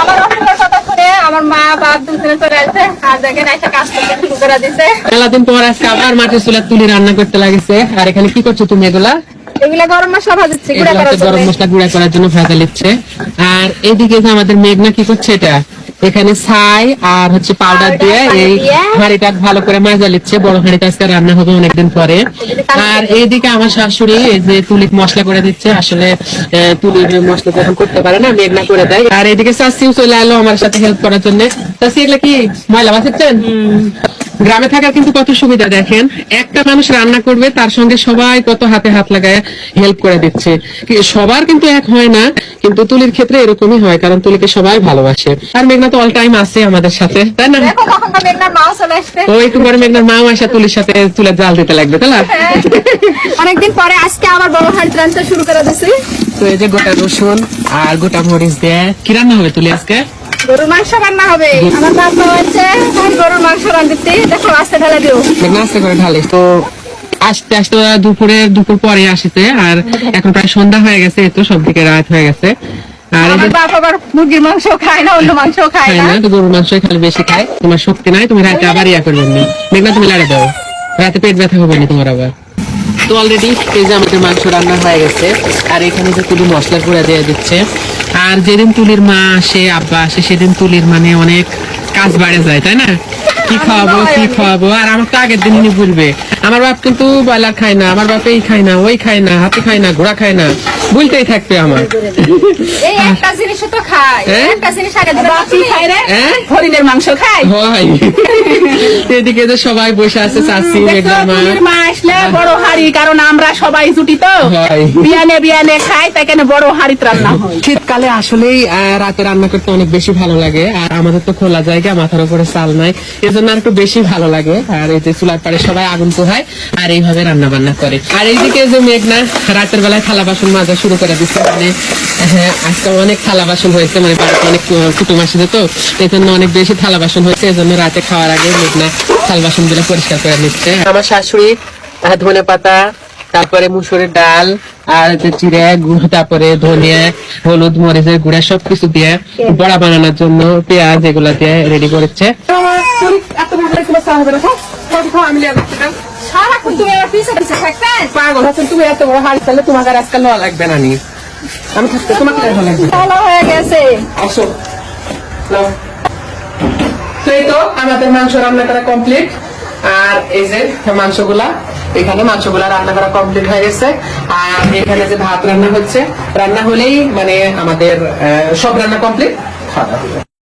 আমার অসুখের কথা শুনে আমার মা বাপ দুজনে চলে আসছে। আর দেখেন এসে কাজ করতে শুরু করে দিছে। মেলাদিন পর আজকে আবার মাটির চুলার তুলি রান্না করতে লাগেছে। আর এখানে কি করছ তুমি এগুলা? এগুলা গরম মশলা ভাজছি গুঁড়া করার হচ্ছে গরম জন্য মশলা গুঁড়া করার জন্য ভাজা লিচ্ছে আর এইদিকে যে আমাদের মেঘনা কি করছে এটা? এখানে ছাই আর হচ্ছে পাউডার দিয়ে এই হাঁড়িটা ভালো করে মাজা লিচ্ছে বড় হাঁড়িটা আজকে রান্না হবে অনেকদিন পরে। আর এইদিকে আমার শাশুড়ি এই যে তুলি মশলা করে দিচ্ছে আসলে তুলি মশলা যখন করতে পারে না মেঘনা করে দেয়। আর এইদিকে শাশিও চলে এলো আমার সাথে হেল্প করার জন্য। শাশি এগুলা কি ময়লা বাঁচাচ্ছেন গ্রামে থাকার কিন্তু কত সুবিধা দেখেন? একটা মানুষ রান্না করবে তার সঙ্গে সবাই কত হাতে হাত লাগায় হেল্প করে দিচ্ছে। সবার কিন্তু এক হয় না কিন্তু তুলির ক্ষেত্রে এরকমই হয় কারণ তুলিকে সবাই ভালোবাসে। আর মেঘনা তো অল টাইম আছে আমাদের সাথে তাই না? তো একটু পরে মেঘনার মাও আসা তুলির সাথে তুলের জাল দিতে লাগবে তাই না? অনেকদিন পরে আজকে আবার বড় হাঁড়ি রান্না শুরু করে দিছি। তো এই যে গোটা রসুন আর গোটা মরিচ দিয়ে কি রান্না হবে তুলি আজকে? গরুর মাংস রান্না হবে। আমার বাবা হচ্ছে গরুর মাংস রান্ধিতে দেখো আস্তে ঢালা দিও আস্তে করে ঢালিস তো আস্তে আস্তে দুপুরে দুপুর পরে আসিতে আর এখন প্রায় সন্ধ্যা হয়ে গেছে তো রাত হয়ে গেছে। আর এই যে আমার বাপ আবার মুরগির মাংস খায় না অন্য মাংস খায় খায় না। না তো গরুর মাংস খালি বেশি খায়। তোমার শক্তি নাই তুমি রাতে আবার ইয়া করবেন না। মেঘনা তুমি লাড়ে দাও। রাতে পেট ব্যথা হবে না তোমার আবার। তো অলরেডি এই যে আমাদের মাংস রান্না হয়ে গেছে আর এখানে যে তুলি মশলার গুঁড়া দিয়ে দিচ্ছে আর যেদিন তুলির মা আসে আব্বা আসে সেদিন তুলির মানে অনেক কাজ বাড়ে যায় তাই না? কি খাওয়াবো কি খাওয়াবো? আর আমার তো আগের দিনই বলবে আমার বাপ কিন্তু বয়লার খায় না আমার বাপ এই খায় না ওই খায় না হাতে খায় না ঘোড়া খায় না। বলতেই থাকবে আমার। এই একটা জিনিস তো খায় হ্যাঁ? একটা জিনিস আগে দিবা কি রে। হ্যাঁ? হরিণের মাংস খায়। হয়। এদিকে যে সবাই বসে আছে চাষি দেখছ, মা। আসলে বড় হাড়ি কারণ আমরা সবাই জুটি তো। বিয়ানে বিয়ানে খাই তাই কেন বড় হাড়িত রান্না হয়? শীতকালে আসলেই রাতে রান্না করতে অনেক বেশি ভালো লাগে। আর আমাদের তো খোলা জায়গা মাথার উপরে চাল নাই। এজন্য আর একটু বেশি ভালো লাগে। আর এই যে চুলার পাড়ে সবাই আগুন পোহায় আর এইভাবে রান্না বান্না করে। আর এইদিকে যে মেঘনা রাতের বেলায় থালা বাসন মাজা শুরু করে দিচ্ছে মানে হ্যাঁ আজকে অনেক থালা বাসন হয়েছে মানে বাড়িতে অনেক কুটুম আসছে তো এই জন্য অনেক বেশি থালা বাসন হয়েছে এই জন্য রাতে খাওয়ার আগে মেঘনা থালা বাসনগুলো পরিষ্কার করে নিচ্ছে। আমার শাশুড়ি ধনে পাতা, তারপরে মুসুরের ডাল, আর জিরে গুঁড়ো, তারপরে ধনিয়া, হলুদ, মরিচের গুঁড়া, সবকিছু দিয়ে বড়া বানানোর জন্য পেঁয়াজ, এগুলা দিয়ে রেডি করেছে। সারাক্ষণ তুমি আমার পিছে পিছে থাকতে? পাগল আছেন তুমি এত বড় হাড়ি তাহলে তোমাকে আর আজকাল নেওয়া লাগবে না নি। আমি থাকতে তোমাকে ভালো লাগবে ভালো হয়ে গেছে। আসো। তো এই তো আমাদের মাংস রান্না করা কমপ্লিট আর এই যে মাংসগুলা এখানে মাংসগুলা রান্না করা কমপ্লিট হয়ে গেছে। আর এখানে যে ভাত রান্না হচ্ছে রান্না হলেই মানে আমাদের সব রান্না কমপ্লিট খাওয়া।